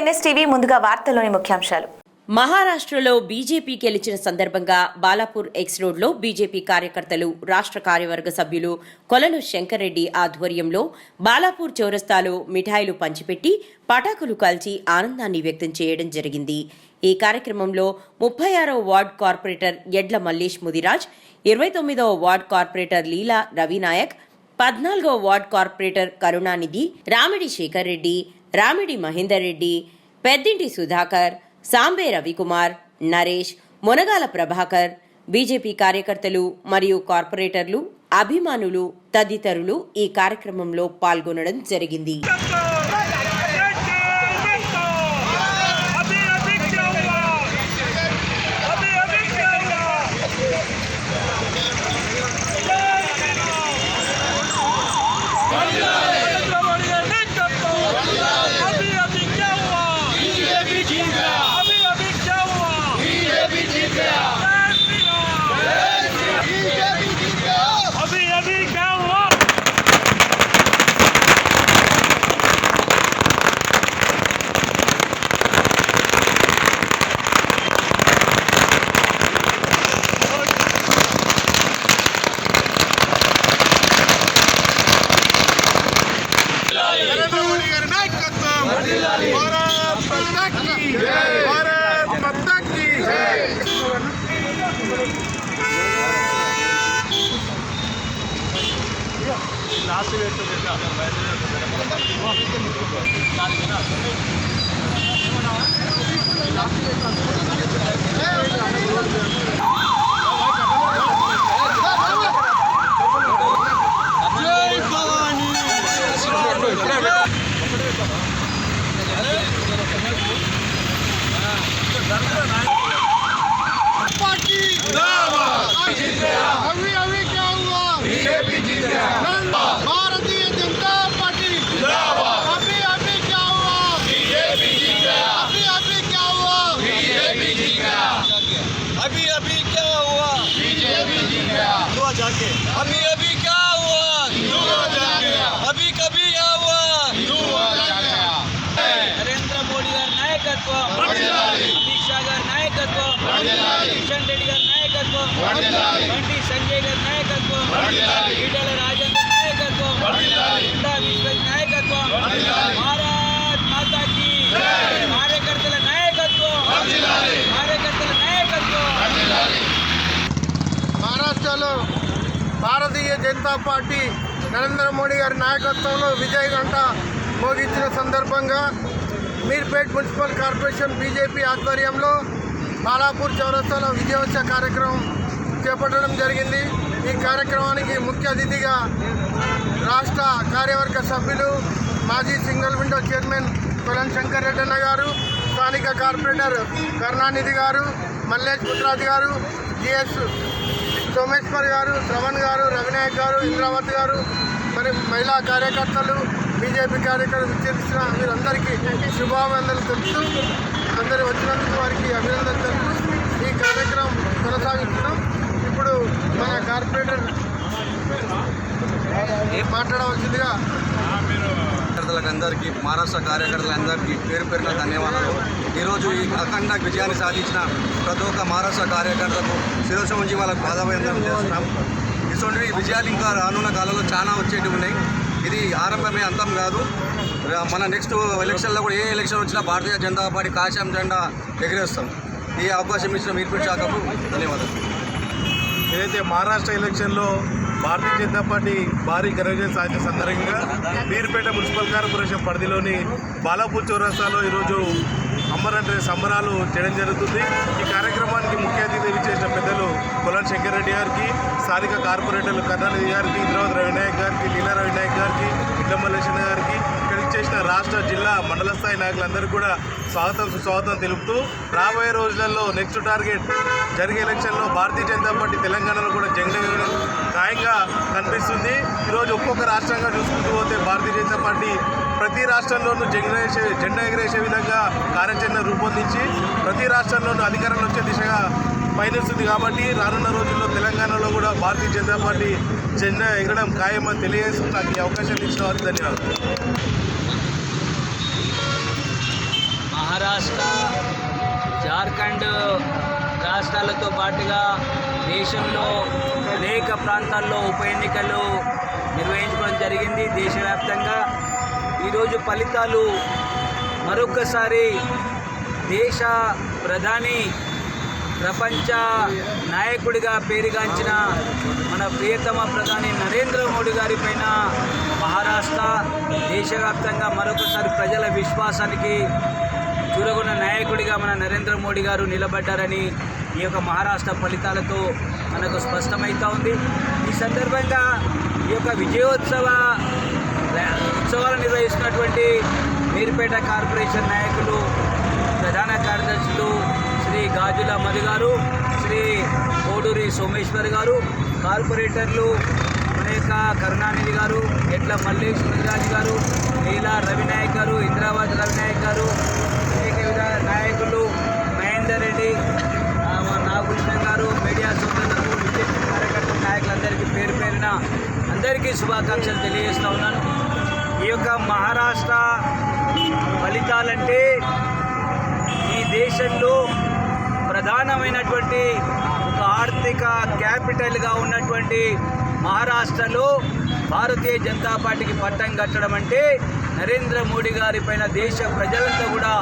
NSTV ముందుగా వార్తల్లోని ముఖ్యాంశాలు. మహారాష్ట్రలో బీజేపీ గెలిచిన సందర్భంగా బాలాపూర్ ఎక్స్ రోడ్లో బీజేపీ కార్యకర్తలు రాష్ట్ర కార్యవర్గ సభ్యులు కొలను శంకర్రెడ్డి ఆధ్వర్యంలో బాలాపూర్ చౌరస్తాలో మిఠాయిలు పంచిపెట్టి పటాకులు కాల్చి ఆనందాన్ని వ్యక్తం చేయడం జరిగింది. ఈ కార్యక్రమంలో ముప్పై ఆరవ వార్డ్ కార్పొరేటర్ ఎడ్ల మల్లేష్ ముదిరాజ్ ఇరవై తొమ్మిదవ వార్డ్ కార్పొరేటర్ లీలా రవినాయక్ పద్నాలుగో ward corporator Karunanidhi Ramidi Shekar Reddy Ramidi Mahender Reddy Peddinti Sudhakar Sambe Ravikumar Naresh Munagala Prabhakar BJP కార్యకర్తలు మరియు కార్పొరేటర్లు అభిమానులు తదితరులు ఈ కార్యక్రమంలో పాల్గొనడం జరిగింది. Yeah. Last wait Bhavani Bharatiya Janata party अभी अभी क्या हुआ बीजेपी जीत गया अभी अभी क्या हुआ बीजेपी जीत गया अभी अभी क्या हुआ बीजेपी जीत गया दुआ जाके अभी अभी क्या हुआ अभी कभी क्या हुआ నరేంద్ర మోడీ గారి నాయకత్వం అమిత్ షా గారి నాయకత్వం కిషన్ రెడ్డి గారి నాయకత్వం బండి సంజయ్ గారి నాయకత్వం ఈటల రాజేంద్ర నాయకత్వం. భారత్ మాతాకి. కార్యకర్తల నాయకత్వం. కార్యకర్తల నాయకత్వం. మహారాష్ట్రలో భారతీయ జనతా పార్టీ నరేంద్ర మోడీ గారి నాయకత్వంలో విజయ గంట మోగించిన సందర్భంగా మీర్పేట్ మున్సిపల్ కార్పొరేషన్ బీజేపీ ఆధ్వర్యంలో బాలాపూర్ చౌరస్తాలో విజయోత్సవ కార్యక్రమం చేపట్టడం జరిగింది. ఈ కార్యక్రమానికి ముఖ్య అతిథిగా రాష్ట్ర కార్యవర్గ సభ్యులు మాజీ single window chairman Kolam Shankar Reddanna గారు స్థానిక కార్పొరేటర్ కరుణానిధి గారు మల్లేష్ పుత్రాజ్ గారు జిఎస్ సోమేశ్వర్ గారు శ్రవణ్ గారు రవినాయక్ గారు ఇంద్రావతి గారు మరి మహిళా కార్యకర్తలు బీజేపీ కార్యకర్తలు చేసిన వీరందరికీ శుభాభినందనలు తెలుపుతూ అందరూ వచ్చినందుకు వారికి అభినందనలు తెలుపుతూ ఈ కార్యక్రమం కొనసాగిస్తున్నాం. ఇప్పుడు మన కార్పొరేటర్ మాట్లాడవలసిందిగా? కార్యకర్తలకు అందరికీ మహారాష్ట్ర కార్యకర్తలందరికీ పేరు పేరున ధన్యవాదాలు. ఈరోజు ఈ అఖండ విజయాన్ని సాధించిన ప్రతి ఒక్క మహారాష్ట్ర కార్యకర్తలకు శిరోషం ఉంచి వాళ్ళకు పాదాభివందనం చేస్తున్నాం. ఇటువంటి విజయాలు ఇంకా రానున్న కాలంలో చాలా వచ్చేవి ఉన్నాయి. ఇది ఆరంభమే అంతం కాదు. మన నెక్స్ట్ ఎలక్షన్లో కూడా ఏ ఎలక్షన్ వచ్చినా భారతీయ జనతా పార్టీ కాశాం జెండా ఎగిరేస్తాం. ఈ అవకాశం ఇచ్చిన మీర్పేట్ శాఖకు ధన్యవాదాలు. ఏదైతే మహారాష్ట్ర ఎలక్షన్లో భారతీయ జనతా పార్టీ భారీ ఘనవిజయం సాధించిన సందర్భంగా పీర్పేట మున్సిపల్ కార్పొరేషన్ పరిధిలోని బాలాపూర్ చౌరస్తాలో ఈరోజు అమ్మరంటే సంబరాలు చేయడం జరుగుతుంది. ఈ కార్యక్రమానికి ముఖ్య అతిథి చేసిన పెద్దలు కొలం శంకర్ రెడ్డి గారికి స్థానిక కార్పొరేటర్లు కరుణానిధి గారికి ఇంద్రావతి రవినాయక్ గారికి లీలా రవినాయక్ గారికి ఇట్ల మల్లేశ్వర గారికి చేసిన రాష్ట్ర జిల్లా మండల స్థాయి నాయకులందరూ కూడా స్వాగతం సుస్వాగతం తెలుపుతూ రాబోయే రోజులలో నెక్స్ట్ టార్గెట్ జరిగే ఎలక్షన్లో భారతీయ జనతా పార్టీ తెలంగాణలో కూడా జెండా ఖాయంగా కనిపిస్తుంది. ఈరోజు ఒక్కొక్క రాష్ట్రంగా చూసుకుంటూ పోతే భారతీయ జనతా పార్టీ ప్రతి రాష్ట్రంలోనూ జెండా జెండా ఎగరేసే విధంగా కార్యాచరణ రూపొందించి ప్రతి రాష్ట్రంలోనూ అధికారంలో వచ్చే దిశగా పయనిస్తుంది కాబట్టి రానున్న రోజుల్లో తెలంగాణలో కూడా భారతీయ జనతా పార్టీ జెండా ఎగరడం ఖాయమని తెలియజేస్తూ నాకు ఈ అవకాశం ఇచ్చిన వారికి ధన్యవాదాలు. మహారాష్ట్ర జార్ఖండ్ రాష్ట్రాలతో పాటుగా దేశంలో అనేక ప్రాంతాల్లో ఉప ఎన్నికలు నిర్వహించుకోవడం జరిగింది దేశవ్యాప్తంగా. ఈరోజు ఫలితాలు మరొకసారి దేశ ప్రధాని ప్రపంచ నాయకుడిగా పేరుగాంచిన మన ప్రియతమ ప్రధాని నరేంద్ర మోడీ గారి పైన మహారాష్ట్ర దేశవ్యాప్తంగా మరొకసారి ప్రజల విశ్వాసానికి చూరగొన్న నాయకుడిగా మన నరేంద్ర మోడీ గారు నిలబడ్డారని ఈ యొక్క మహారాష్ట్ర ఫలితాలతో మనకు స్పష్టమవుతా ఉంది. ఈ సందర్భంగా ఈ యొక్క విజయోత్సవ ఉత్సవాలు నిర్వహిస్తున్నటువంటి మీర్పేట కార్పొరేషన్ నాయకులు ప్రధాన కార్యదర్శులు శ్రీ గాజుల మధు గారు శ్రీ కోడూరి సోమేశ్వర్ గారు కార్పొరేటర్లు మన యొక్క కరుణానిధి గారు ఎట్ల మల్లేష్ ముదిరాజు గారు నీలా రవినాయక్ గారు ఇంద్రాబాద్ రవినాయక్ గారు అనేక విధ నాయకులు మహేందర్ రెడ్డి నాగకృష్ణ గారు మీడియా సోదరులకు విజయ్ కార్యకర్తల నాయకులందరికీ పేరు పేరిన అందరికీ శుభాకాంక్షలు తెలియజేస్తూ ఉన్నాను. ఈ యొక్క మహారాష్ట్ర ఫలితాలంటే ఈ దేశంలో ప్రధానమైనటువంటి ఒక ఆర్థిక క్యాపిటల్గా ఉన్నటువంటి మహారాష్ట్రలో భారతీయ జనతా పార్టీకి పట్టం కట్టడం అంటే నరేంద్ర మోడీ గారి పైన దేశ ప్రజలంతా కూడా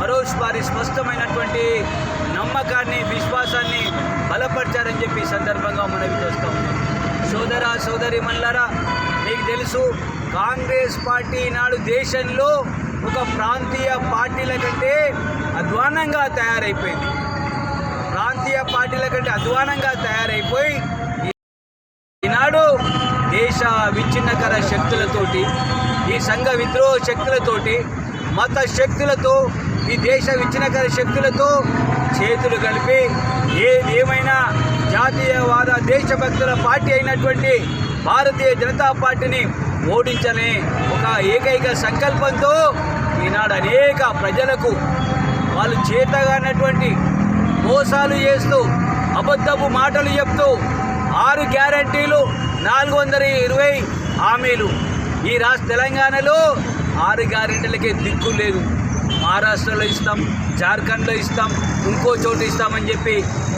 మరోసారి స్పష్టమైనటువంటి నమ్మకాన్ని విశ్వాసాన్ని బలపరిచారని చెప్పి సందర్భంగా మనవి చేస్తాం సోదర సోదరి మల్లారా మీకు తెలుసు కాంగ్రెస్ పార్టీ నాడు దేశంలో ఒక ప్రాంతీయ పార్టీల కంటే అధ్వానంగా తయారైపోయింది. ప్రాంతీయ పార్టీల కంటే అధ్వానంగా తయారైపోయి ఈనాడు దేశ విచ్ఛిన్నకర శక్తులతోటి ఈ సంఘ విద్రోహ శక్తులతోటి మత శక్తులతో ఈ దేశ విచ్ఛిన్నకర శక్తులతో చేతులు కలిపి ఏది ఏమైనా జాతీయవాద దేశభక్తుల పార్టీ అయినటువంటి భారతీయ జనతా పార్టీని ఓడించనే ఒక ఏకైక సంకల్పంతో ఈనాడు అనేక ప్రజలకు వాళ్ళు చేతగానటువంటి మోసాలు చేస్తూ అబద్ధపు మాటలు చెప్తూ ఆరు గ్యారంటీలు నాలుగు వందల ఇరవై హామీలు. ఈ రాష్ట్ర తెలంగాణలో ఆరు గ్యారెంటీలకే దిక్కు లేదు. మహారాష్ట్రలో ఇస్తాం జార్ఖండ్లో ఇస్తాం ఇంకో చోటు ఇస్తామని చెప్పి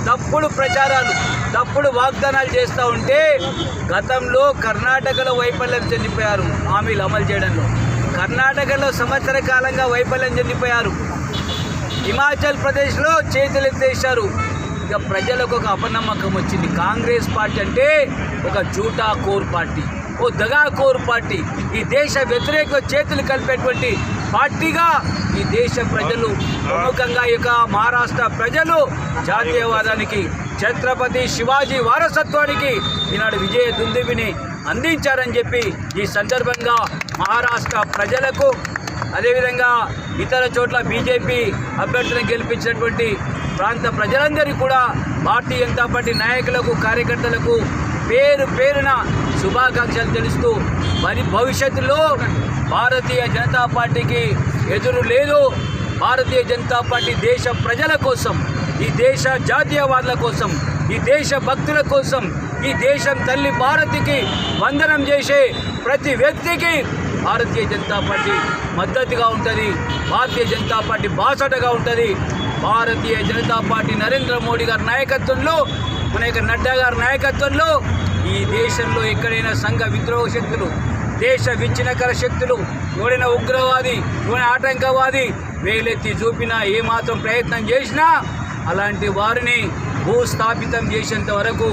తప్పుడు ప్రచారాలు తప్పుడు వాగ్దానాలు చేస్తూ ఉంటే గతంలో కర్ణాటకలో వైఫల్యం చెందిపోయారు హామీలు అమలు చేయడంలో. కర్ణాటకలో సంవత్సర కాలంగా వైఫల్యం చెందిపోయారు. హిమాచల్ ప్రదేశ్లో చేతులెత్తేశారు ఇక ప్రజలకు ఒక అపనమ్మకం వచ్చింది. కాంగ్రెస్ పార్టీ అంటే ఒక జూటా కోర్ పార్టీ ఓ దగా కోర్ పార్టీ. ఈ దేశ వ్యతిరేక చేతులు కలిపేటువంటి పార్టీగా ఈ దేశ ప్రజలు ప్రముఖంగా ఇక మహారాష్ట్ర ప్రజలు జాతీయవాదానికి ఛత్రపతి శివాజీ వారసత్వానికి ఈనాడు విజయ దుందుబిని అందించారని చెప్పి ఈ సందర్భంగా మహారాష్ట్ర ప్రజలకు అదేవిధంగా ఇతర చోట్ల బీజేపీ అభ్యర్థులను గెలిపించినటువంటి ప్రాంత ప్రజలందరికీ కూడా భారతీయ జనతా పార్టీ నాయకులకు కార్యకర్తలకు పేరు పేరున శుభాకాంక్షలు తెలుస్తూ మరి భవిష్యత్తులో భారతీయ జనతా పార్టీకి ఎదురు లేదు. భారతీయ జనతా పార్టీ దేశ ప్రజల కోసం ఈ దేశ జాతీయవాదుల కోసం ఈ దేశ భక్తుల కోసం ఈ దేశం తల్లి భారతికి వందనం చేసే ప్రతి వ్యక్తికి భారతీయ జనతా పార్టీ మద్దతుగా ఉంటుంది భారతీయ జనతా పార్టీ బాసటగా ఉంటుంది. భారతీయ జనతా పార్టీ నరేంద్ర మోడీ గారి నాయకత్వంలో మన యొక్క నడ్డా గారి నాయకత్వంలో ఈ దేశంలో ఎక్కడైనా సంఘ విద్రోహ శక్తులు దేశ విచ్ఛిన్నకర శక్తులు ఎవడైనా ఉగ్రవాది ఎవడైనా ఆటంకవాది వేలెత్తి చూపినా ఏమాత్రం ప్రయత్నం చేసినా అలాంటి వారిని భూస్థాపితం చేసేంత వరకు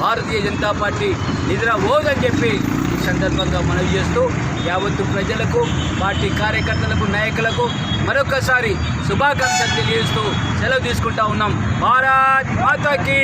భారతీయ జనతా పార్టీ నిద్రపోదని చెప్పి ఈ సందర్భంగా మనవి చేస్తూ యావత్తు ప్రజలకు పార్టీ కార్యకర్తలకు నాయకులకు మరొకసారి శుభాకాంక్షలు తెలియజేస్తూ సెలవు తీసుకుంటా ఉన్నాం. భారత్ మాతాకి